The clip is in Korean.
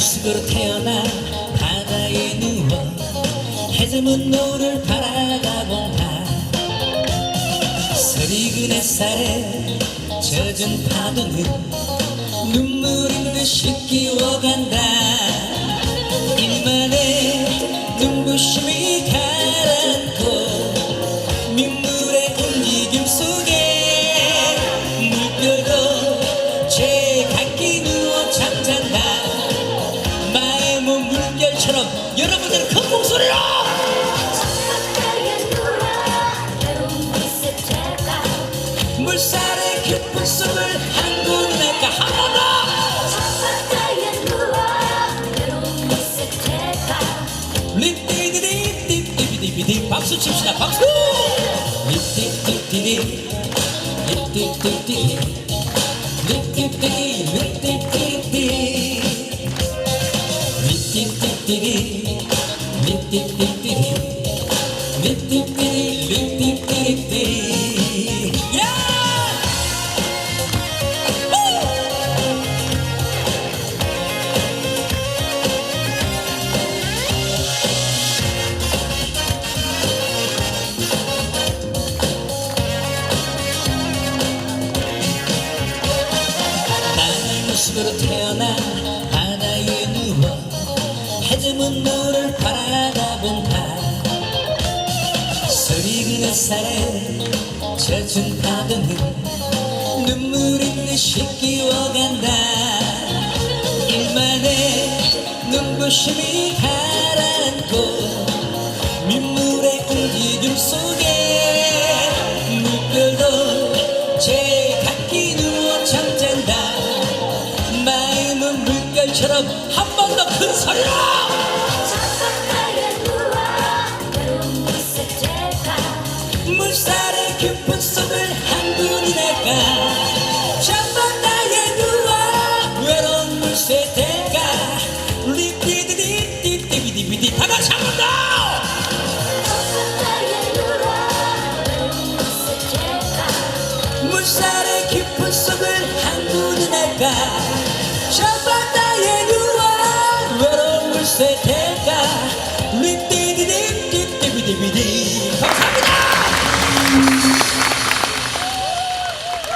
모습으로 태어나 바다에 누워 해저문 노를 바라다본다. 서리근 햇살에 젖은 파도는 눈물인 듯이 끼워간다 물결처럼 여러분들 큰 목소리로! 물살의 깊은 숨을 한곳 내가 한번 더! 박수 칩시다 박수! 립디디디디 립디디디 gonna tell now. 해저문 노를 바라다본다. 서리근 햇살에 젖은 파도는 눈물인 듯이 끼워간다. 일만의 눈부심이 가라앉고 민물의 움직임 속에 뱀처럼 한 번 더 큰 소리로 물살의 깊은 속을 한 분이 Come check it out!